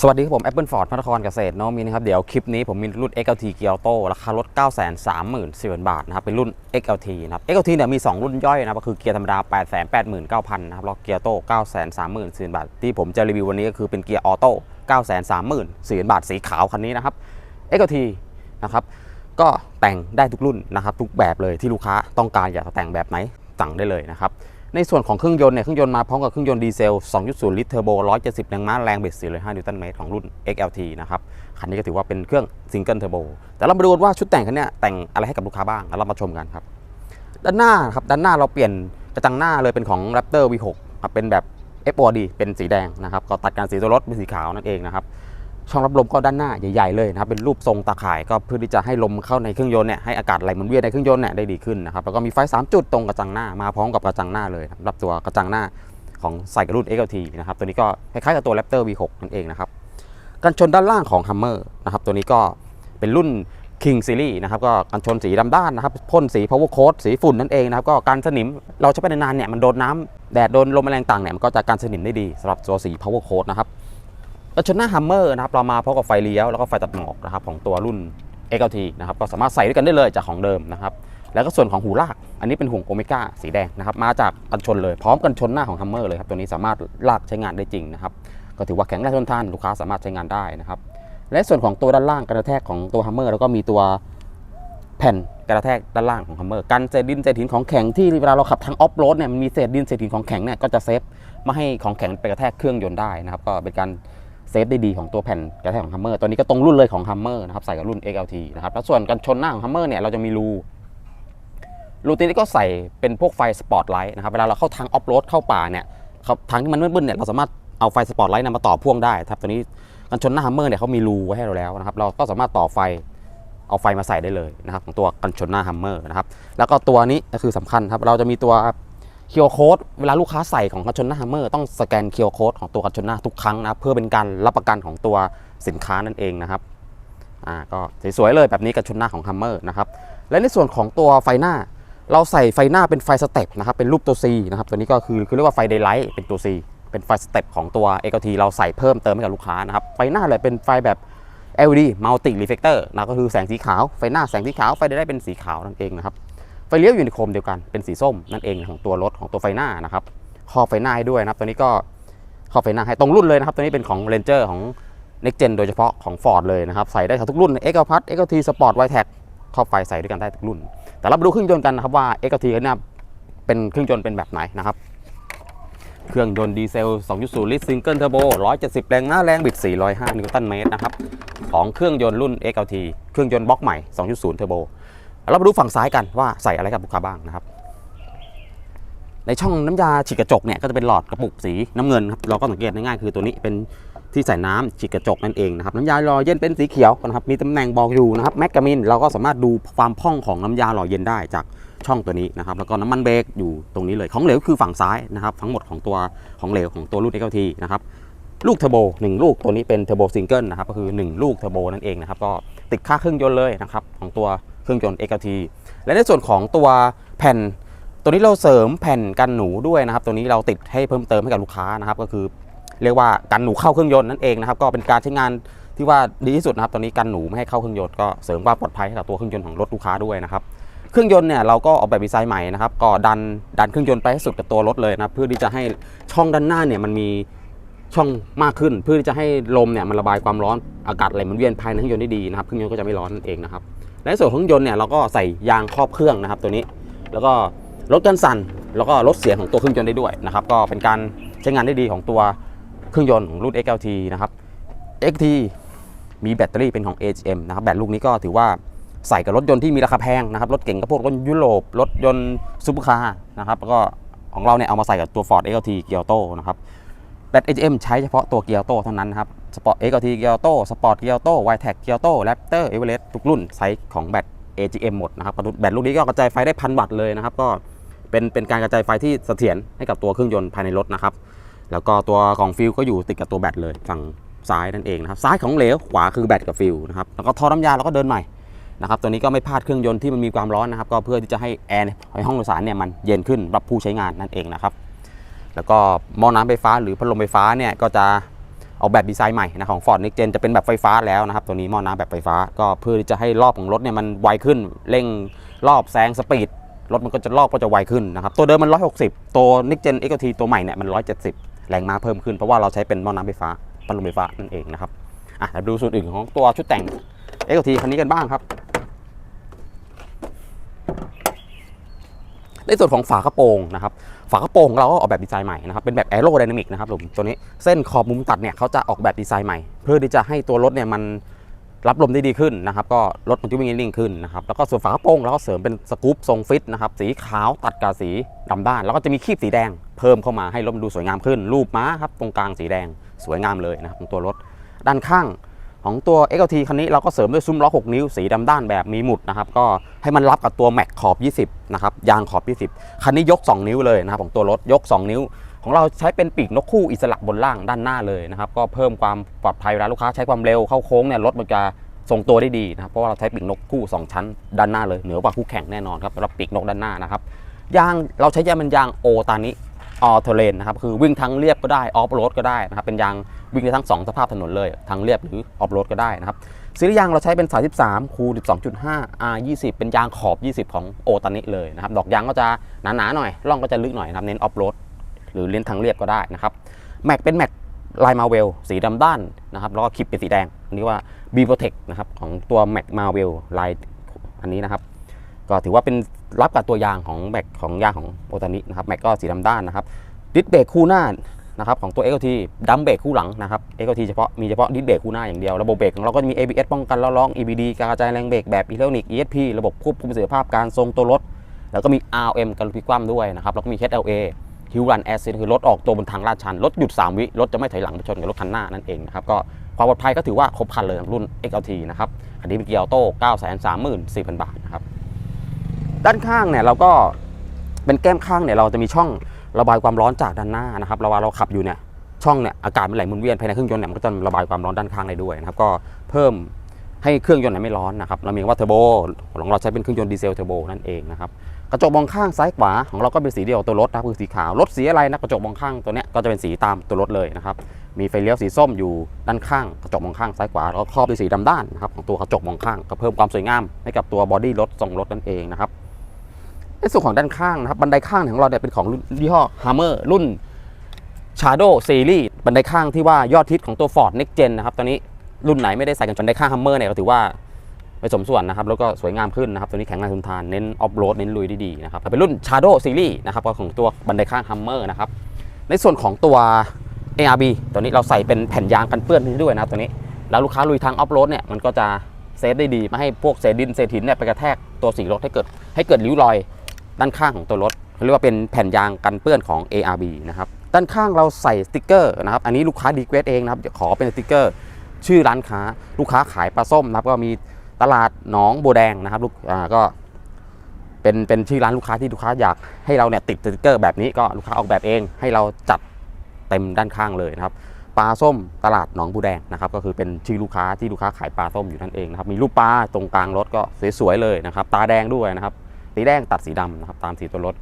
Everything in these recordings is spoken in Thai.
สวัสดีครับผม Apple Ford พระนครเกษตรเนาะมีนะครับ เดี๋ยวคลิปนี้ผมมีรุ่น XLT g i o t o ราคารถ 930,000 บาทนะครับ เป็นรุ่น XLT นะครับ XLT เนี่ยมี 2 รุ่นย่อยนะครับก็คือเกียร์ธรรมดา 889,000 นะครับ แล้วเกียร์โต้930,000 บาท ที่ผมจะรีวิววันนี้ก็คือเป็นเกียร์ออโต้930,000 บาท สีขาวคันนี้นะครับ XLT นะครับ ก็แต่งได้ทุกรุ่นนะครับ ทุกแบบเลยที่ลูกค้าต้องการอยากจะแต่งแบบไหนสั่งได้เลยนะครับ ในส่วนของเครื่องยนต์เนี่ยเครื่องยนต์มาพร้อมกับเครื่องยนต์ดีเซล 2.0 ลิตรเทอร์โบ 170 แรงม้าแรงเบิด405 นิวตันเมตรของรุ่น XLT นะครับ คันนี้ก็ถือว่าเป็นเครื่องซิงเกิลเทอร์โบ แต่เรามาดูกันว่าชุดแต่งคันนี้แต่งอะไรให้กับลูกค้าบ้าง แล้วเรามาชมกันครับ ด้านหน้าครับ ด้านหน้าเราเปลี่ยนกระจังหน้าเลยเป็นของ Raptor V6 ครับเป็นแบบ FOD เป็นสีแดงนะครับ ก็ตัดการสีตัวรถเป็นสีขาวนั่นเองนะครับ ช่องรับลมก็ด้านหน้าใหญ่ๆเลยนะครับเป็นรูปทรงตาข่ายก็เพื่อที่จะให้ลมเข้าในเครื่องยนต์เนี่ยให้อากาศไหลหมุนเวียนในเครื่องยนต์เนี่ยได้ดีขึ้นนะครับแล้วก็มีไฟ 3 จุดตรงกระจังหน้ามาพร้อมกับกระจังหน้าเลยสำหรับตัวกระจังหน้าของใส่กับรุ่น XLT นะครับตัวนี้ก็คล้ายๆกับตัว Raptor V6 นั่นเองนะครับกันชนด้านล่างของ Hummer นะครับตัวนี้ก็เป็นรุ่น King Series นะครับก็กันชนสีดำด้านนะครับพ่นสี power coat สีฝุ่นนั่นเองนะครับก็การสนิมเราใช้ไปนานๆเนี่ยมันโดนน้ำแดดโดนลมแมลงต่างเนี่ยมันก็จะการสนิมได้ดีสำหรับตัวสี power coat นะครับ กันชนหน้า Hummer นะครับเรามาพร้อมกับไฟเลี้ยวแล้วก็ไฟตัดหมอกนะครับของตัวรุ่น XLT นะครับก็สามารถใส่ด้วยกันได้เลยจากของเดิมนะครับแล้วก็ส่วนของหูลาก อันนี้เป็นห่วงโอเมก้าสีแดงนะครับมาจากกันชนเลยพร้อมกันชนหน้าของ Hummer เลยครับตัวนี้สามารถลากใช้งานได้จริงนะครับก็ถือว่าแข็งแรงทนทานลูกค้าสามารถใช้งานได้นะครับและส่วนของตัวด้านล่างกระแทกของตัว Hummer แล้วก็มีตัวแผ่นกระแทกด้านล่างของ Hummer กันเศษดินเศษหินของแข็งที่เวลาเราขับทางออฟโรดเนี่ยมันมีเศษดินเศษหินของแข็งเนี่ยก็จะเซฟไม่ให้ของแข็งไปกระแทกเครื่องยนต์ได้นะครับก็เป็นการ เซฟได้ดีของตัวแผ่นกระแทกของ Hummer ตัวนี้ก็ตรงรุ่นเลยของ Hummer นะครับใส่กับรุ่น XLT นะครับแล้วส่วนกันชนหน้าของ Hummer เนี่ยเราจะมีรูรูตัวนี้ก็ใส่เป็นพวกไฟสปอตไลท์นะครับเวลาเราเข้าทางออฟโรดเข้าป่าเนี่ยทางที่มันมืดๆเนี่ยเราสามารถเอาไฟสปอตไลท์นำมาต่อพ่วงได้ครับตัวนี้กันชนหน้าฮัมเมอร์เนี่ยเขามีรูไว้ให้เราแล้วนะครับเราก็สามารถต่อไฟเอาไฟมาใส่ได้เลยนะครับของตัวกันชนหน้าฮัมเมอร์นะครับแล้วก็ตัวนี้ก็คือสำคัญครับเราจะมีตัว เคียวโค้ดเวลาลูกค้าใส่ของกันชนหน้าฮัมเมอร์ต้องสแกนเคียวโค้ดของตัวกันชนหน้าทุกครั้งนะเพื่อเป็นการรับประกันของตัวสินค้านั่นเองนะครับอ่าก็สวยๆเลยแบบนี้กับชุดหน้าของ Hummer นะครับและในส่วนของตัวไฟหน้า เราใส่ไฟหน้าเป็นไฟสเต็ปนะครับเป็นรูปตัว C นะครับตัวนี้ก็คือคือเรียกว่าไฟเดย์ไลท์เป็นตัว C เป็นไฟสเต็ปของตัว XLT เราใส่เพิ่มเติมให้กับลูกค้านะครับไฟหน้าเลยเป็นไฟแบบ LED multi reflector นะก็คือแสงสีขาวไฟหน้าแสงสีขาวไฟเดย์ไลท์เป็นสีขาวนั่นเองนะครับ ไฟเลี้ยวอยู่ในโคมเดียวกันเป็นสีส้มนั่นเองของตัวรถของตัวไฟหน้านะครับคอบไฟหน้าให้ด้วยนะครับตัวนี้ก็คอบไฟหน้าให้ตรงรุ่นเลยนะครับตัวนี้เป็นของ Ranger ของ Next Gen โดยเฉพาะของ Ford เลยนะครับใส่ได้ทุกรุ่น x l p a s XLT Sport y t e c ครอบไฟใส่ด้วยกันได้ทุกรุ่น แต่เรามาดูเครื่องยนต์กันนะครับว่า XLT เนี่ยเป็นเครื่องยนต์เป็นแบบไหนนะครับเครื่องยนต์ดีเซล 2.0 ลิตรซิงเกิลเทอร์โบ 170 แรงม้าแรงบิด 405 นิวตันเมตรนะครับ ของเครื่องยนต์รุ่น XLT เครื่องยนต์บล็อกใหม่ 2.0 เทอร์โบ เรามาดูฝั่งซ้ายกันว่าใส่อะไรกับลูกค้าบ้างนะครับ ในช่องน้ำยาฉีดกระจกเนี่ยก็จะเป็นหลอดกระปุกสีน้ำเงินครับเราก็สังเกตง่ายๆคือตัวนี้เป็นที่ใส่น้ำฉีดกระจกนั่นเองนะครับน้ำยาหล่อเย็นเป็นสีเขียวนะครับมีตำแหน่งบอกอยู่นะครับแมกกามินเราก็สามารถดูความพองของน้ำยาหล่อเย็นได้จากช่องตัวนี้นะครับแล้วก็น้ำมันเบรกอยู่ตรงนี้เลยของเหลวคือฝั่งซ้ายนะครับทั้งหมดของตัวของเหลวของตัวรุ่น XLT นะครับลูกเทอร์โบหนึ่งลูกตัวนี้เป็นเทอร์โบซิงเกิลนะครับก็คือหนึ่งลูกเทอร์โบนั่นเองนะครับก็ติดค่าเครื่องยนต์เลยนะครับของตัว เครื่องยนต์ XLT และในส่วนของตัวแผ่น ตัวนี้เราเสริมแผ่นกันหนูด้วยนะครับ ตัวนี้เราติดให้เพิ่มเติมให้กับลูกค้านะครับ ก็คือเรียกว่ากันหนูเข้าเครื่องยนต์นั่นเองนะครับ ก็เป็นการใช้งานที่ว่าดีที่สุดนะครับ ตอนนี้กันหนูไม่ให้เข้าเครื่องยนต์ก็เสริมความปลอดภัยให้กับตัวเครื่องยนต์ของรถลูกค้าด้วยนะครับเครื่องยนต์เนี่ยเราก็ออกแบบดีไซน์ใหม่นะครับก็ดันดันเครื่องยนต์ไปให้สุดกับตัวรถเลยนะเพื่อที่จะให้ช่องด้านหน้าเนี่ยมันมีช่องมากขึ้น เพื่อที่จะให้ลมเนี่ยมันระบายความร้อนอากาศไหลมุนเวียนภายในเครื่องยนต์ได้ดีนะครับเครื่องยนต์ก็จะไม่ร้อนนั่นเองนะครับ ในส่วนของเครื่องยนต์เนี่ยเราก็ใส่ยางครอบเครื่องนะครับตัวนี้ แล้วก็ลดการสั่นแล้วก็ลดเสียงของตัวเครื่องยนต์ได้ด้วยนะครับก็เป็นการใช้งานได้ดีของตัวเครื่องยนต์ของรุ่น XLT นะครับ XT มีแบตเตอรี่เป็นของ AGM นะครับแบตลูกนี้ก็ถือว่าใส่กับรถยนต์ที่มีราคาแพงนะครับรถเก่งกับพวกรถยุโรปรถยนต์ซูเปอร์คาร์นะครับแล้วก็ของเราเนี่ยเอามาใส่กับตัว Ford XLT เกียร์โตนะครับแบต AGM ใช้เฉพาะตัวเกียร์โตเท่านั้นนครับ Sport XLT เกียร์โต Sport เกียร์โต y t e c เกียร์โต Raptor Everest ทุกรุ่นใช้ของแบต AGM หมดนะครับแบตลูกนี้ก็กระจายไฟได้พันวัตต์เลยนะครับ ก็เป็นเป็นการกระจายไฟที่เสถียรให้กับตัวเครื่องยนต์ภายในรถนะครับ แล้วก็ตัวกล่องฟิลก็อยู่ติดกับตัวแบตเลยฝั่งซ้ายนั่นเองนะครับ ซ้ายของเหลวขวาคือแบตกับฟิลนะครับ แล้วก็ท่อน้ำยาเราก็เดินใหม่นะครับ ตัวนี้ก็ไม่พลาดเครื่องยนต์ที่มันมีความร้อนนะครับ ก็เพื่อที่จะให้แอร์ในห้องโดยสารเนี่ยมันเย็นขึ้นรับผู้ใช้งานนั่นเองนะครับ แล้วก็หม้อน้ำไฟฟ้าหรือพัดลมไฟฟ้าเนี่ยก็จะ ออกแบบดีไซน์ใหม่นะของ Ford Next Gen จะเป็นแบบไฟฟ้าแล้วนะครับ ตัวนี้หม้อน้ำแบบไฟฟ้าก็เพื่อที่จะให้รอบของรถเนี่ยมันไวขึ้น เร่งรอบแซงสปีดรถมันก็จะรอบก็จะไวขึ้นนะครับ ตัวเดิมมัน 160 ตัว Next Gen XT ตัวใหม่เนี่ยมัน 170 แรงม้าเพิ่มขึ้น เพราะว่าเราใช้เป็นหม้อน้ำไฟฟ้าพัดลมไฟฟ้านั่นเองนะครับอะเดี๋ยวดูส่วนอื่นของตัวชุดแต่ง XT คันนี้กันบ้างครับ ในส่วนของฝากระโปรงนะครับฝากระโปรงของเราก็ออกแบบดีไซน์ใหม่นะครับเป็นแบบแอโรไดนามิกนะครับผมตัวนี้เส้นขอบมุมตัดเนี่ยเขาจะออกแบบดีไซน์ใหม่ เพื่อที่จะให้ตัวรถเนี่ยมันรับลมได้ดีขึ้นนะครับก็รถมันจะวิ่งได้นิ่งขึ้นนะครับแล้วก็ส่วนฝากระโปรงเราก็เสริมเป็นสกู๊ปทรงฟิตนะครับสีขาวตัดกับสีดำด้าน แล้วก็จะมีคีบสีแดง เพิ่มเข้ามาให้รถมันดูสวยงามขึ้น รูปม้าครับตรงกลางสีแดงสวยงามเลยนะครับตัวรถด้านข้าง ของตัว XLT คันนี้เราก็เสริมด้วยซุ้มล้อ 6 นิ้วสีดำด้านแบบมีหมุดนะครับก็ให้มันรับกับตัวแม็กขอบ 20 นะครับยางขอบ 20 คันนี้ยก 2 นิ้วเลยนะครับของตัวรถยก 2 นิ้ว ของเราใช้เป็นปีกนกคู่อิสระบนล่างด้านหน้าเลยนะครับก็เพิ่มความปลอดภัยเวลาลูกค้าใช้ความเร็วเข้าโค้งเนี่ยรถมันจะทรงตัวได้ดีนะครับเพราะว่าเราใช้ปีกนกคู่ 2 ชั้นด้านหน้าเลยเหนือกว่าคู่แข่งแน่นอนครับสำหรับปีกนกด้านหน้านะครับยางเราใช้ยางเป็นยางโอตานิออเทเลนนะครับคือวิ่งทั้งเรียบก็ได้ออฟโรดก็ได้นะครับเป็นยาง วิ่งได้ทั้งสองสภาพถนนเลยทั้งเรียบหรือออฟโรดก็ได้นะครับซีรีส์ยางเราใช้เป็น 33คูณ12.5 R 20เป็นยางขอบ 20 ของโอตานิเลยนะครับ ดอกยางก็จะหนาๆหน่อย ร่องก็จะลึกหน่อยนะครับ เน้นออฟโรดหรือเล่นทางเรียบก็ได้นะครับ แม็กเป็นแม็กลายมาเวลสีดำด้านนะครับ แล้วก็คลิปเป็นสีแดงอันนี้ว่า b p r o t e c นะครับของตัวแม็กมาเวลลายอันนี้นะครับ ก็ถือว่าเป็นรับกับตัวยางของแม็กของยางของโอตานินะครับ แม็กก็สีดำด้านนะครับ ดิสเบรกคู่หน้า นะครับของตัว XLT ดัมเบรกคู่หลังนะครับ XLT เฉพาะมีเฉพาะดิสเบรกคู่หน้าอย่างเดียว ระบบเบรกของเราก็จะมี ABS ป้องกันล้อร้อง EBD การกระจายแรงเบรกแบบอิเล็กทรอนิกส์ ESP ระบบควบคุมประสิทธิภาพการทรงตัวรถ แล้วก็มี RM การพลิกคว่ำด้วยนะครับแล้วก็มี HLA Hill Run Assist คือรถออกตัวบนทางลาดชันรถหยุด 3 วิรถจะไม่ถอยหลังไปชนกับรถคันหน้านั่นเองนะครับก็ความปลอดภัยก็ถือว่าครบครันเลยรุ่น XLT นะครับอันนี้เป็นเกียร์ออโต้934,000 บาทนะครับด้านข้างเนี่ยเราก็เป็นแก้มข้างเนี่ยเราจะมีช่อง ระบายความร้อนจากด้านหน้านะครับเวลาเราขับอยู่เนี่ยช่องเนี่ยอากาศมันไหลหมุนเวียนภายในเครื่องยนต์เนี่ยมันก็จะระบายความร้อนด้านข้างได้ด้วยนะครับก็เพิ่มให้เครื่องยนต์เนี่ยไม่ร้อนนะครับเรามีว่าเทอร์โบของเราใช้เป็นเครื่องยนต์ดีเซลเทอร์โบนั่นเองนะครับกระจกมองข้างซ้ายขวาของเราก็เป็นสีเดียวกับตัวรถนะคือสีขาวรถสีอะไรนะกระจกมองข้างตัวเนี้ยก็จะเป็นสีตามตัวรถเลยนะครับมีไฟเลี้ยวสีส้มอยู่ด้านข้างกระจกมองข้างซ้ายขวาแล้วก็ครอบด้วยสีดำด้านนะครับของตัวกระจกมองข้างก็เพิ่มความสวยงามให้กับตัวบอดี้รถทรงรถนั่นเองนะครับ ในส่วนของด้านข้างนะครับ บันไดข้างของเราเนี่ยเป็นของยี่ห้อ Hammer รุ่น Shadow Series บันไดข้างที่ว่ายอดฮิตของตัว Ford Next Gen นะครับ ตอนนี้รุ่นไหนไม่ได้ใส่กันบันไดข้าง Hammer เนี่ยก็ถือว่าไม่สมส่วนนะครับ แล้วก็สวยงามขึ้นนะครับ ตัวนี้แข็งแรงทนทาน เน้นออฟโรด เน้นลุยได้ดีนะครับ เป็นรุ่น Shadow Series นะครับ ก็ของตัวบันไดข้าง Hammer นะครับ ในส่วนของตัว ARB ตัวนี้เราใส่เป็นแผ่นยางกันเปื้อนด้วยนะตัวนี้ แล้วลูกค้าลุยทางออฟโรดเนี่ย มันก็จะเซฟได้ดี ไม่ให้พวกเศษดินเศษหินเนี่ยไปกระแทกตัวสีรถให้เกิดให้เกิดริ้วรอย ด้านข้างของตัวรถเขาเรียกว่าเป็นแผ่นยางกันเปื้อนของ ARB นะครับด้านข้างเราใส่สติกเกอร์นะครับอันนี้ลูกค้าดีเควสเองนะครับขอเป็นสติกเกอร์ ชื่อร้านค้าลูกค้าขายปลาส้มนะครับก็มีตลาดหนองบัวแดงนะครับลูกอ่าก็เป็นเป็นชื่อร้านลูกค้าที่ลูกค้าอยากให้เราเนี่ยติดสติกเกอร์แบบนี้ก็ลูกค้าออกแบบเองให้เราจัดเต็มด้านข้างเลยนะครับปลาส้มตลาดหนองบัวแดงนะครับก็คือเป็นชื่อลูกค้าที่ลูกค้าขายปลาส้มอยู่นั่นเองนะครับมีรูปปลาตรงกลางรถก็สวยๆเลยนะครับตาแดงด้วยนะครับ สีแดงตัดสีดำนะครับตามสีตัวรถ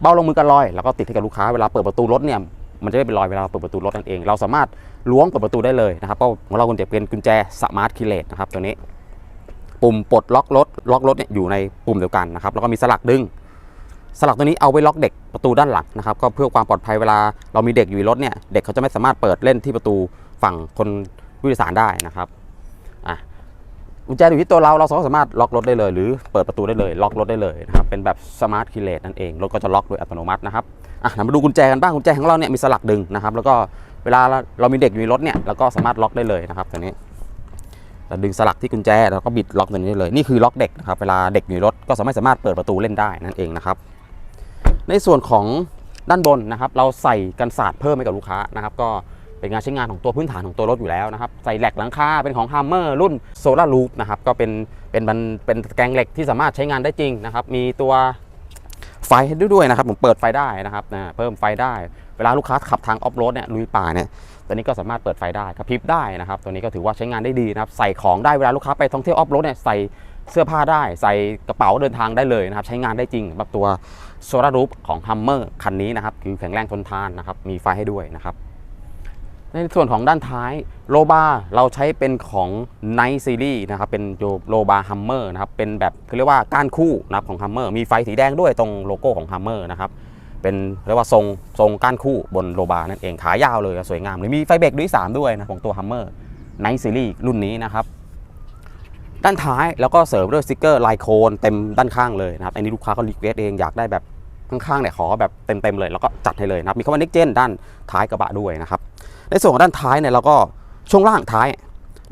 เบ้าลงมือกันลอย แล้วก็ติดให้กับลูกค้าเวลาเปิดประตูรถเนี่ยมันจะไม่เป็นรอยเวลาเปิดประตูรถนั่นเอง เราสามารถล้วงเปิดประตูได้เลยนะครับก็ของเรากุญแจเป็นกุญแจสมาร์ทคีเลสนะครับตัวนี้ ปุ่มปลดล็อกรถล็อกรถเนี่ยอยู่ในปุ่มเดียวกันนะครับแล้วก็มีสลักดึง สลักตัวนี้เอาไว้ล็อกเด็กประตูด้านหลังนะครับก็เพื่อความปลอดภัยเวลาเรามีเด็กอยู่ในรถเนี่ยเด็กเขาจะไม่สามารถเปิดเล่นที่ประตูฝั่งคนผู้โดยสารได้นะครับ กุญแจอยู่ที่ตัวเราเราสามารถล็อกรถได้เลย หรือเปิดประตูได้เลย ล็อกรถได้เลยนะครับเป็นแบบสมาร์ทคีเลสนั่นเองรถก็จะล็อกโดยอัตโนมัตินะครับอะมาดูกุญแจกันบ้างกุญแจของเราเนี่ยมีสลักดึงนะครับ แล้วก็เวลาเรามีเด็กอยู่ในรถเนี่ยเราก็สามารถล็อกได้เลยนะครับตัวนี้เราดึงสลักที่กุญแจแล้วก็บิดล็อกตัวนี้ได้เลยนี่คือล็อกเด็กนะครับเวลาเด็กอยู่ในรถก็สามารถสามารถเปิดประตูเล่นได้นั่นเองนะครับ ในส่วนของด้านบนนะครับ เราใส่กันศาสตร์เพิ่มให้กับลูกค้านะครับ ก็ เป็นงานใช้งานของตัวพื้นฐานของตัวรถอยู่แล้วนะครับ ใส่แหลกหลังคาเป็นของ Hammer รุ่น Solar Loop นะครับก็เป็นเป็นมันเป็นแกงเหล็กที่สามารถใช้งานได้จริงนะครับ มีตัวไฟให้ด้วยนะครับผมเปิดไฟได้นะครับนะเพิ่มไฟได้ เวลาลูกค้าขับทางออฟโรดเนี่ยลุยป่าเนี่ยตัวนี้ก็สามารถเปิดไฟได้กระพริบได้นะครับ ตัวนี้ก็ถือว่าใช้งานได้ดีนะครับ ใส่ของได้เวลาลูกค้าไปท่องเที่ยวออฟโรดเนี่ยใส่เสื้อผ้าได้ใส่กระเป๋าเดินทางได้เลยนะครับ ใช้งานได้จริงแบบตัวโซลารูปของ Hummer คันนี้นะครับ คือแข็งแรงทนทานนะครับ มีไฟให้ด้วยนะครับ ในส่วนของด้านท้ายโลบาเราใช้เป็นของ Night Series นะครับเป็นโลบาฮัมเมอร์นะครับเป็นแบบเรียกว่าก้านคู่นะครับของฮัมเมอร์มีไฟสีแดงด้วยตรงโลโก้ของฮัมเมอร์นะครับเป็นเรียกว่าทรงทรงก้านคู่บนโลบานั่นเองขายาวเลยสวยงามเลยมีไฟเบรกด้วย3ด้วยนะของตัวฮัมเมอร์ไนท์ซีรีส์รุ่นนี้นะครับด้านท้ายแล้วก็เสริมด้วยสติกเกอร์ลายโคนเต็มด้านข้างเลยนะครับอันนี้ลูกค้าเขารีเควสเองอยากได้แบบข้างๆเนี่ยขอแบบเต็มๆเลยแล้วก็จัดให้เลยนะครับมีคำว่า next gen ด้านท้ายกระบะด้วยนะครับ ในส่วนของด้านท้ายเนี่ยเราก็ช่วงล่างท้าย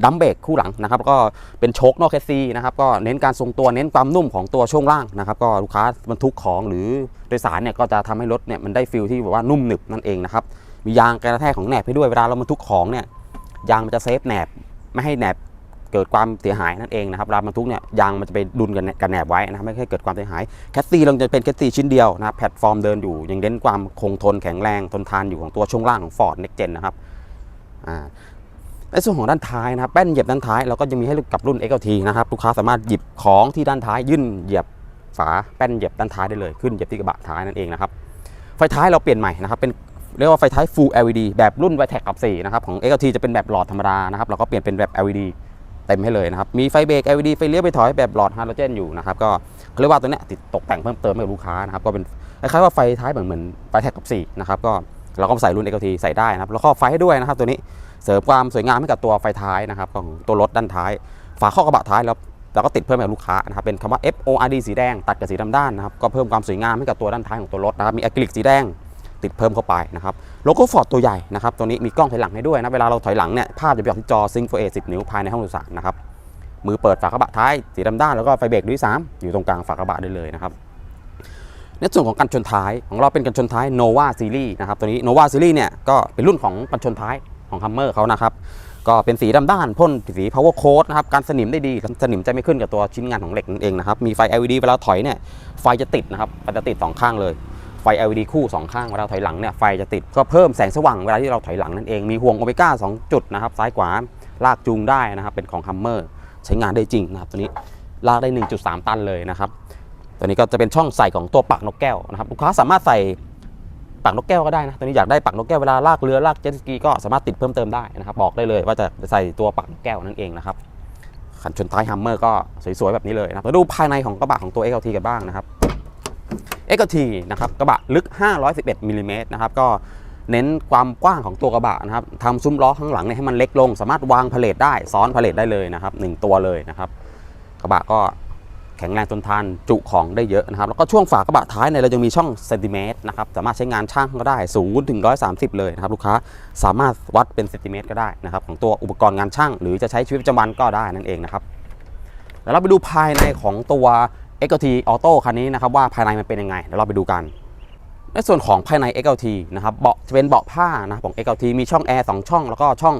ดัมเบรกคู่หลังนะครับก็เป็นโชคนอกแคสซีนะครับก็เน้นการทรงตัวเน้นความนุ่มของตัวช่วงล่างนะครับก็ลูกค้าบรรทุกของหรือโดยสารเนี่ยก็จะทำให้รถเนี่ยมันได้ฟิลที่แบบว่านุ่มหนึบนั่นเองนะครับมียางกระแทกของแหนบให้ด้วยเวลาเราบรรทุกของเนี่ยยางมันจะเซฟแหนบไม่ให้แหนบเกิดความเสียหายนั่นเองนะครับเวลาบรรทุกเนี่ยยางมันจะไปดุลกันกับแหนบไว้นะครับไม่ให้เกิดความเสียหายแคสซีเราจะเป็นแคสซีชิ้นเดียวนะครับแพลตฟอร์มเดินอยู่ยังเน้นความคงทนแข็งแรงทนทานอยู่ของตัวช่วงล่างของ Ford Next Gen นะครับ อ่าในส่วนของด้านท้ายนะครับแป้นเหยียบด้านท้ายเราก็จะมีให้กับรุ่น XLT นะครับลูกค้าสามารถหยิบของที่ด้านท้ายยื่นเหยียบฝาแป้นเหยียบด้านท้ายได้เลยขึ้นเหยียบที่กระบะท้ายนั่นเองนะครับไฟท้ายเราเปลี่ยนใหม่นะครับเป็นเรียกว่าไฟท้าย Full LED แบบรุ่น v i t e c กับ4นะครับของ XLT จะเป็นแบบหลอดธรรมดานะครับเราก็เปลี่ยนเป็นแบบ LED เต็มให้เลยนะครับมีไฟเบรก LED ไฟเลี้ยวไฟถอยแบบหลอดฮาโลเจนอยู่นะครับก็เขาเรียกว่าตัวเนี้ยติดตกแต่งเพิ่มเติมให้กับลูกค้านะครับก็เป็นคล้ายๆว่าไฟท้ายเหมือนเหมือนไฟแท็กกับ4นะครับก็ เราก็ใส่รุ่น XLT ใส่ได้นะครับแล้วก็ไฟให้ด้วยนะครับตัวนี้เสริมความสวยงามให้กับตัวไฟท้ายนะครับของตัวรถด้านท้าย ฝาข้อกระบะท้ายแล้วเราก็ติดเพิ่มให้กับลูกค้านะครับเป็นคำว่า FORD สีแดงตัดกับสีดำด้านนะครับก็เพิ่มความสวยงามให้กับตัวด้านท้ายของตัวรถนะครับมีอะคริลิกสีแดงติดเพิ่มเข้าไปนะครับโลโก้ฟอร์ดตัวใหญ่นะครับตัวนี้มีกล้องถอยหลังให้ด้วยนะเวลาเราถอยหลังเนี่ยภาพจะไปออกที่จอซิงโฟเอ10นิ้วภายในห้องโดยสารนะครับมือเปิดฝากระบะท้ายสีดำด้านแล้วก็ไฟเบรกด้วย3อยู่ตรงกลางฝากระบะได้เลยนะครับ ในส่วนของกันชนท้ายของเราเป็นกันชนท้าย Nova Series นะครับตัวนี้ Nova Series เนี่ยก็เป็นรุ่นของกันชนท้ายของ Hummer เขานะครับก็เป็นสีดำด้านพ่นสี power coat นะครับการสนิมได้ดีสนิมจะไม่ขึ้นกับตัวชิ้นงานของเหล็กนั่นเองนะครับมีไฟ LED เวลาถอยเนี่ยไฟจะติดนะครับไฟจะติดสองข้างเลยไฟ LED คู่สองข้างเวลาถอยหลังเนี่ยไฟจะติดก็เพิ่มแสงสว่างเวลาที่เราถอยหลังนั่นเองมีห่วงโอเมก้า2จุดนะครับซ้ายขวาลากจูงได้นะครับเป็นของ Hummer ใช้งานได้จริงนะครับตัวนี้ลากได้ 1.3 ตันเลยนะครับ ตัวนี้ก็จะเป็นช่องใส่ของตัวปักนกแก้วนะครับลูกค้าสามารถใส่ปักนกแก้วก็ได้นะตัวนี้อยากได้ปักนกแก้วเวลาลากเรือลากเจ็ตสกีก็สามารถติดเพิ่มเติมได้นะครับบอกได้เลยว่าจะใส่ตัวปักนกแก้วนั่นเองนะครับขันชนท้ายฮัมเมอร์ก็สวยๆแบบนี้เลยนะมาดูภายในของกระบะของตัว XLT กันบ้างนะครับ XLT นะครับกระบะลึก 511มิลลิเมตรนะครับก็เน้นความกว้างของตัวกระบะนะครับทำซุ้มล้อข้างหลังเนี่ยให้มันเล็กลง สามารถวางพาเลทได้ซ้อนพาเลทได้เลยนะครับหนึ่งตัวเลยนะครับ กระบะก็ แข็งแรงทนทานจุของได้เยอะนะครับ แล้วก็ช่วงฝากระบะท้ายเนี่ยเราจะมีช่องเซนติเมตรนะครับสามารถใช้งานช่างก็ได้สูงถึง 130 เลยนะครับลูกค้าสามารถวัดเป็นเซนติเมตรก็ได้นะครับของตัวอุปกรณ์งานช่าง หรือจะใช้ชีวิตประจำวันก็ได้นั่นเองนะครับแล้วเราไปดูภายในของตัว XLT Auto คันนี้นะครับว่าภายในมันเป็นยังไงเดี๋ยวเราไปดูกันในส่วนของภายใน XLT นะครับเบาะจะเป็นเบาะผ้านะของ XLT มีช่องแอร์2ช่องแล้วก็ช่อง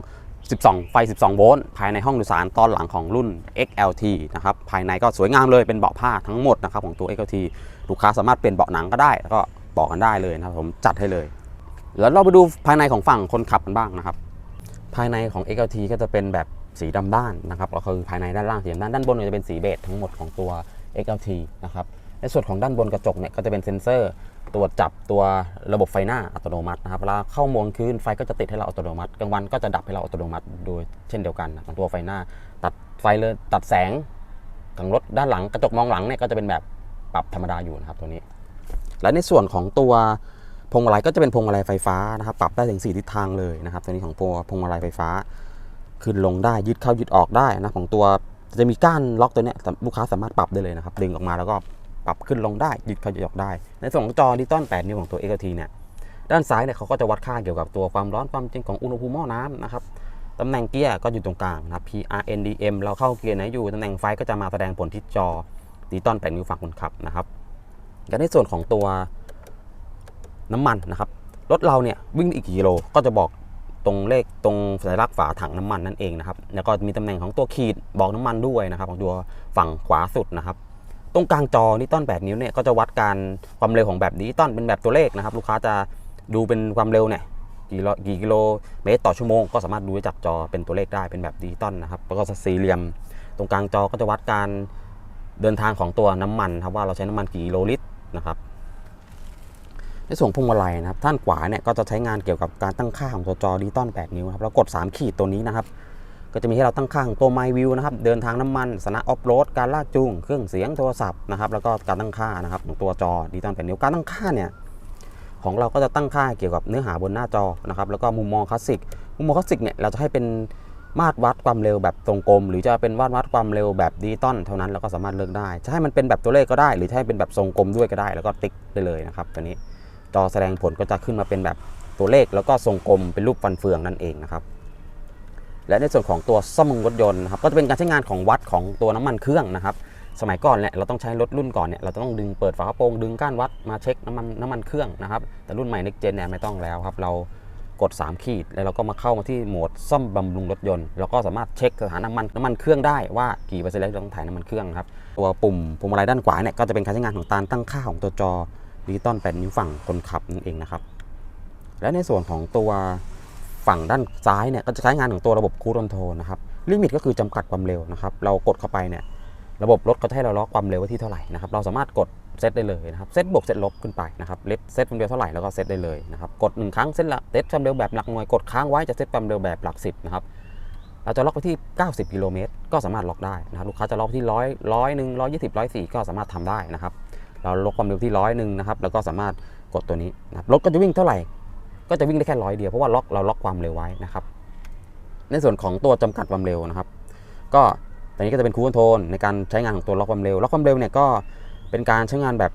12 ไฟ 12 โวลต์ ภายในห้องโดยสารตอนหลังของรุ่น XLT นะครับ ภายในก็สวยงามเลย เป็นเบาะผ้าทั้งหมดนะครับของตัว XLT ลูกค้าสามารถเปลี่ยนเบาะหนังก็ได้ แล้วก็บอกกันได้เลยนะครับผมจัดให้เลย แล้วเราไปดูภายในของฝั่งคนขับกันบ้างนะครับ ภายในของ XLT ก็จะเป็นแบบสีดำด้านนะครับ ก็คือภายในด้านล่างสีดำด้าน ด้านบนจะเป็นสีเบจทั้งหมดของตัว XLT นะครับ ในส่วนของด้านบนกระจกเนี่ยก็จะเป็นเซ็นเซอร์ ตรวจจับตัวระบบไฟหน้าอัตโนมัตินะครับเวลาเข้าโหมดคืนไฟก็จะติดให้เราอัตโนมัติกลางวันก็จะดับให้เราอัตโนมัติโดยเช่นเดียวกันนะของตัวไฟหน้า ตัดไฟเลยตัดแสงของรถด้านหลังกระจกมองหลังเนี่ยก็จะเป็นแบบปรับธรรมดาอยู่นะครับตัวนี้ และในส่วนของตัวพวงมาลัยก็จะเป็นพวงมาลัยไฟฟ้านะครับปรับได้ถึง 4 ทิศทางเลยนะครับ ตัวนี้ของตัวพวงมาลัยไฟฟ้า ขึ้นลงได้ยืดเข้ายืดออกได้นะของตัวจะมีก้านล็อกตัวนี้ลูกค้าสามารถปรับได้เลยนะครับดึงออกมาแล้วก็ ปรับขึ้นลงได้หยืดเขายืดออกได้ ในส่วนของจอดิจิตอล8นิ้วของตัว XLT เนี่ยด้านซ้ายเนี่ยเขาก็จะวัดค่าเกี่ยวกับตัวความร้อนความเย็นของอุณหภูมิหม้อน้ำนะครับตำแหน่งเกียร์ก็อยู่ตรงกลางนะครับ PRNDM เราเข้าเกียร์ไหนอยู่ตำแหน่งไฟก็จะมาแสดงผลที่จอดิจิตอล8นิ้วฝั่งคนขับนะครับและในส่วนของตัวน้ำมันนะครับรถเราเนี่ยวิ่งอีกกี่กิโลก็จะบอกตรงเลขตรงสัญลักษณ์ฝาถังน้ำมันนั่นเองนะครับแล้วก็มีตำแหน่งของตัวขีดบอกน้ำมันด้วยนะครับ ของตัวฝั่งขวาสุดนะครับ ตรงกลางจอดิจิตอล8นิ้วเนี่ยก็จะวัดการความเร็วของแบบดิจิตอลเป็นแบบตัวเลขนะครับ ลูกค้าจะดูเป็นความเร็วเนี่ยกี่โลกี่กิโลเมตรต่อชั่วโมงก็สามารถดูจากจอเป็นตัวเลขได้เป็นแบบดิจิตอลนะครับแล้วก็สี่เหลี่ยม ตรงกลางจอก็จะวัดการเดินทางของตัวน้ำมันครับว่าเราใช้น้ำมันกี่กิโลลิตรนะครับในส่วนพวงมาลัยนะครับด้านขวาเนี่ยก็จะใช้งานเกี่ยวกับการตั้งค่าของตัวจอดิจิตอล8นิ้วนครับแล้วกด 3 ขีดตัวนี้นะครับ ก็จะมีให้เราตั้งค่าของตัว My View นะครับ เดินทางน้ำมันสนะออฟโรด การลากจูง เครื่องเสียงโทรศัพท์นะครับ แล้วก็การตั้งค่านะครับของตัวจอดิจิตอล8นิ้ว การตั้งค่าเนี่ยของเราก็จะตั้งค่าเกี่ยวกับเนื้อหาบนหน้าจอนะครับ แล้วก็มุมมองคลาสสิก มุมมองคลาสสิกเนี่ยเราจะให้เป็นมาตรวัดความเร็วแบบตรงกลม หรือจะเป็นวัดวัดความเร็วแบบดิจิตอลเท่านั้นเราก็สามารถเลือกได้ จะให้มันเป็นแบบตัวเลขก็ได้ หรือจะให้เป็นแบบทรงกลมด้วยก็ได้ แล้วก็ติ๊กได้เลยนะครับตัวนี้จอแสดงผลก็จะขึ้นมาเป็นแบบตัวเลขแล้วก็ทรงกลมเป็นรูปฟันเฟืองนั่นเองนะครับ และในส่วนของตัวซ่อมบำรุงรถยนต์นะครับก็จะเป็นการใช้งานของวัดของตัวน้ำมันเครื่องนะครับ สมัยก่อนเนี่ยเราต้องใช้รถรุ่นก่อนเนี่ยเราจะต้องดึงเปิดฝากระโปรงดึงก้านวัดมาเช็คน้ำมันน้ำมันเครื่องนะครับแต่รุ่นใหม่ next gen เนี่ยไม่ต้องแล้วครับเรากด 3 ขีด แล้วเราก็มาเข้ามาที่โหมดซ่อมบำรุงรถยนต์แล้วก็สามารถเช็คสถานะน้ำมันน้ำมันเครื่องได้ว่ากี่เปอร์เซ็นต์แล้วที่เราต้องถ่ายน้ำมันเครื่องครับตัวปุ่มพวงมาลัยด้านขวาเนี่ยก็จะเป็นการใช้งานของการตั้งค่าของตัวจอดิจิตอล8นิ้วฝั่งคนขับนั่นเองนะครับและในส่วนของตัว ฝั่งด้านซ้ายเนี่ยก็จะใช้งานของตัวระบบคูลคอนโทนะครับลิมิตก็คือจำกัดความเร็วนะครับเรากดเข้าไปเนี่ยระบบรถก็จะให้เราล็อกความเร็วไว้ที่เท่าไหร่นะครับเราสามารถกดเซตได้เลยนะครับเซตบวกเซตลบขึ้นไปนะครับเลเซตความเร็วเท่าไหร่แล้วก็เซตได้เลยนะครับกดหนึ่งครั้งเซตละเซตความเร็วแบบหลักหน่วยกดค้างไว้จะเซตความเร็วแบบหลักสิบนะครับเราจะล็อกไปที่ 90 กิโลเมตรก็สามารถล็อกได้นะครับลูกค้าจะล็อกที่ร้อยร้อยหนึ่งร้อยยี่สิบร้อยสี่ก็สามารถทำได้นะครับเราล็อกความเร็วที่ร้อยหนึ่งนะครับแล้วก็สามารถกดตัวนี้นะครับรถก็จะวิ่งเท่าไหร่ ก็จะวิ่งได้แค่ร้อยเดียวเพราะว่าล็อกเราล็อกความเร็วไว้นะครับ ในส่วนของตัวจำกัดความเร็วนะครับ ก็ตอนนี้ก็จะเป็นคูลคอนโทรลในการใช้งานของตัวล็อกความเร็วล็อกความเร็วเนี่ยก็เป็นการใช้งานแบบ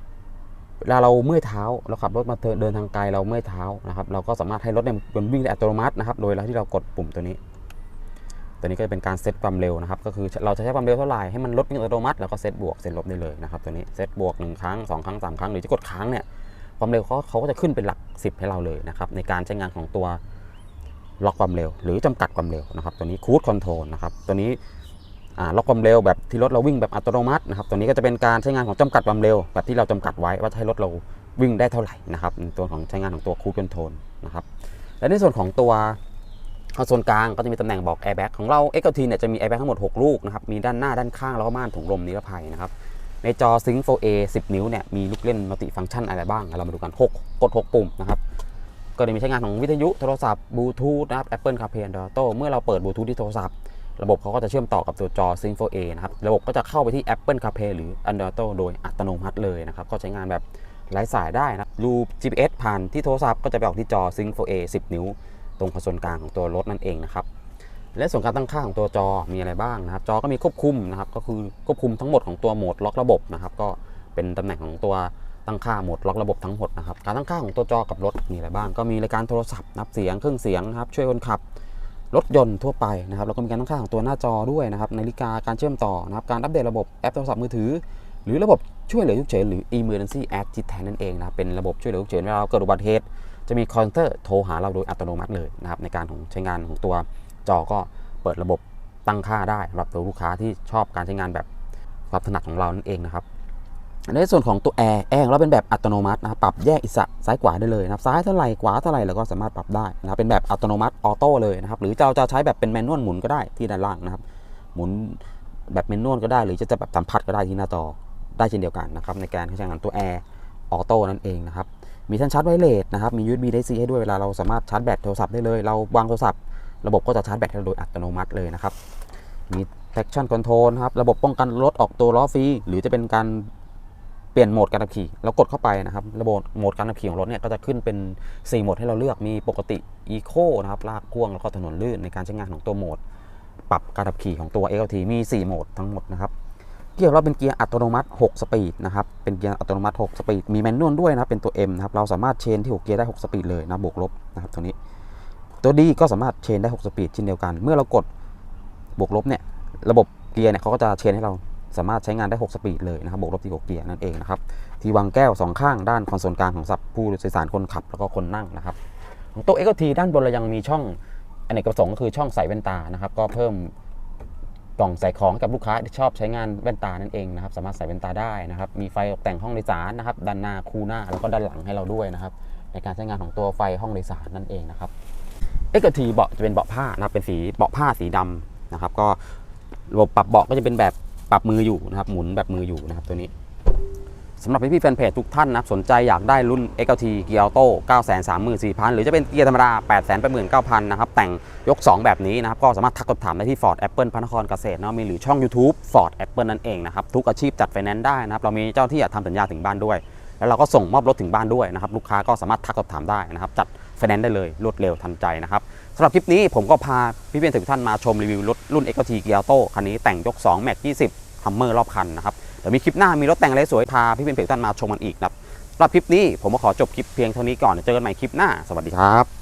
เวลาเราเมื่อยเท้าเราขับรถมาเดินทางไกลเราเมื่อยเท้านะครับ เราก็สามารถให้รถเนี่ยมันวิ่งได้อัตโนมัตินะครับ โดยเราที่เรากดปุ่มตัวนี้ ตัวนี้ก็จะเป็นการเซตความเร็วนะครับ ก็คือเราจะใช้ความเร็วเท่าไหร่ให้มันลดวิ่งอัตโนมัติแล้วก็เซตบวกเซตลบได้เลยนะครับ ตัวนี้เซตบวกหนึ่งครั้งสองครั้งสามครั้งหรือจะกดค้างเนี่ย ความเร็วเขาเขาก็จะขึ้นเป็นหลัก 10 ให้เราเลยนะครับในการใช้งานของตัวล็อกความเร็ว หรือจำกัดความเร็วนะครับ ตัวนี้คูดคอนโทรลนะครับตัวนี้ล็อกความเร็วแบบที่รถเราวิ่งแบบอัตโนมัตินะครับตัวนี้ก็จะเป็นการใช้งานของจำกัดความเร็ว แบบที่เราจำกัดไว้ว่าให้รถเราวิ่งได้เท่าไหร่นะครับตัวของใช้งานของตัวคูดคอนโทรลนะครับและในส่วนของตัวคอนโซลกลางก็จะมีตำแหน่งบอกแอร์แบ็กของเรา x อ t เนี่ยจะมีแอร์แบ็กทั้งหมด 6 ลูกนะครับ มีด้านหน้าด้านข้างแล้วก็ม่านถุงลมนิรภัยนะครับ ในจอ Sync 4A 10 นิ้วเนี่ยมีลูกเล่นมัลติฟังก์ชันอะไรบ้าง เรามาดูกัน 6 กด 6 ปุ่มนะครับก็จะมีใช้งานของวิทยุโทรศัพท์บลูทูธนะครับ Apple CarPlay Android Auto เมื่อเราเปิดบลูทูธที่โทรศัพท์ ระบบเขาก็จะเชื่อมต่อกับตัวจอ Sync 4A นะครับ ระบบก็จะเข้าไปที่ Apple CarPlay หรือ Android Auto โดยอัตโนมัติเลยนะครับ ก็ใช้งานแบบไร้สายได้นะรับรู GPS ผ่านที่โทรศัพท์ก็จะไปออกที่จอ Sync 4A 10 นิ้ว ตรงคอนโซลกลางของตัวรถนั่นเองนะครับ และส่วนการตั้งค่าของตัวจอมีอะไรบ้างนะครับ จอก็มีควบคุมนะครับ ก็คือควบคุมทั้งหมดของตัวโหมดล็อกระบบนะครับ ก็เป็นตำแหน่งของตัวตั้งค่าโหมดล็อกระบบทั้งหมดนะครับ การตั้งค่าของตัวจอกับรถมีอะไรบ้าง ก็มีรายการโทรศัพท์นับเสียงเครื่องเสียงนะครับ ช่วยคนขับ รถยนต์ทั่วไปนะครับ แล้วก็มีการตั้งค่าของตัวหน้าจอด้วยนะครับ นาฬิกา การเชื่อมต่อนะครับ การอัปเดตระบบแอปโทรศัพท์มือถือ หรือระบบช่วยเหลือฉุกเฉินหรือ emergency assist แทนนั่นเองนะครับ เป็นระบบช่วยเหลือฉุกเฉินเวลาเราเกิดอุบัติเหตุ จะมีคอนเตอร์โทรหาเราโดยอัตโนมัติเลยนะครับ ในการของใช้งานของตัว จอก็เปิดระบบตั้งค่าได้สำหรับตัวลูกค้าที่ชอบการใช้งานแบบความถนัดของเรานั่นเองนะครับในส่วนของตัวแอร์แอร์เราเป็นแบบอัตโนมัตินะครับปรับแยกอิสระซ้ายขวาได้เลยนะครับซ้ายเท่าไหร่ขวาเท่าไหร่เราก็สามารถปรับได้นะครับเป็นแบบอัตโนมัติออโต้เลยนะครับหรือเราจะใช้แบบเป็นแมนนวลหมุนก็ได้ที่ด้านล่างนะครับหมุนแบบแมนนวลก็ได้หรือจะจะแบบสัมผัสก็ได้ที่หน้าจอได้เช่นเดียวกันนะครับในการใช้งานตัวแอร์ออโต้นั่นเองนะครับมีท่านชาร์จไวเลสนะครับมี USB Type C ให้ด้วยเวลาเราสามารถชาร์จแบตโทรศัพท์ได้เลย เราวางโทรศัพท์ ระบบก็จะชาร์จแบตให้เราโดยอัตโนมัติเลยนะครับ มี traction control นะครับ ระบบป้องกันรถออกตัวล้อฟรี หรือจะเป็นการเปลี่ยนโหมดการขับขี่ เรากดเข้าไปนะครับ ระบบโหมดการขับขี่ของรถเนี่ยก็จะขึ้นเป็น 4 โหมดให้เราเลือก มีปกติ Eco นะครับ ลากพ่วงแล้วก็ถนนลื่นในการใช้งานของตัวโหมด ปรับการขับขี่ของตัว XLT มี 4 โหมดทั้งหมดนะครับเกียร์เราเป็นเกียร์อัตโนมัติ 6 สปีดนะครับ เป็นเกียร์อัตโนมัติ 6 สปีด มีแมนนวลด้วยนะ เป็นตัว M นะครับ เราสามารถเชนที่ 6 เกียร์ได้ 6 สปีดเลยนะ บวกลบนะครับตัวนี้ ตัวดีก็สามารถเชนได้ 6 สปีดเช่นเดียวกัน เมื่อเรากดบวกลบเนี่ยระบบเกียร์เนี่ยเขาก็จะเชนให้เราสามารถใช้งานได้ 6 สปีดเลยนะครับบวกลบที่6เกียร์นั่นเองนะครับที่วางแก้ว 2 ข้างด้านคอนโซลกลางของสับผู้โดยสารคนขับแล้วก็คนนั่งนะครับของตัว XLT ด้านบนเรายังมีช่องอเนกประสงค์ก็คือช่องใส่แว่นตานะครับก็เพิ่มกล่องใส่ของกับลูกค้าที่ชอบใช้งานแว่นตานั่นเองนะครับสามารถใส่แว่นตาได้นะครับมีไฟตกแต่งห้องโดยสารนะครับด้านหน้าคู่หน้าแล้วก็ด้านหลังให้เราด้วยนะครับในการใช้งานของตัวไฟห้องโดยสารนั่นเองนะครับ เอกทีเบาะจะเป็นเบาะผ้านะครับเป็นสีเบาะผ้าสีดำนะครับ ก็ระบบปรับเบาะก็จะเป็นแบบปรับมืออยู่นะครับ หมุนแบบมืออยู่นะครับตัวนี้สำหรับพี่ๆแฟนเพจทุกท่านนะครับสนใจอยากได้รุ่น XLT เกียร์ออโต้934,000 หรือจะเป็นเกียร์ธรรมดา 889,000 นะครับ แต่งยก 2 แบบนี้นะครับ ก็สามารถทักสอบถามได้ที่ Ford Apple พระนครเกษตรนะมีหรือช่อง YouTube Ford Apple นั่นเองนะครับ ทุกอาชีพจัดไฟแนนซ์ได้นะครับ เรามีเจ้าที่ทำสัญญาถึงบ้านด้วย แล้วเราก็ส่งมอบรถถึงบ้านด้วยนะครับลูกค้าก็สามารถทักสอบถามได้นะครับจัด ฟแนนซ์ได้เลยรวดเร็วทันใจนะครับสำหรับคลิปนี้ผมก็พาพี่เพื่อนทุกท่านมาชมรีวิวรถรุ่น XLT เกียร์ออโต้คันนี้แต่งยก2 Max 20ฮัมเมอร์รอบคันนะครับเดี๋ยวมีคลิปหน้ามีรถแต่งอะไรสวยพาพี่เพื่อนถึงท่านมาชมกันอีกนะครับสำหรับคลิปนี้ผมก็ขอจบคลิปเพียงเท่านี้ก่อนเจอกันใหม่คลิปหน้าสวัสดีครับ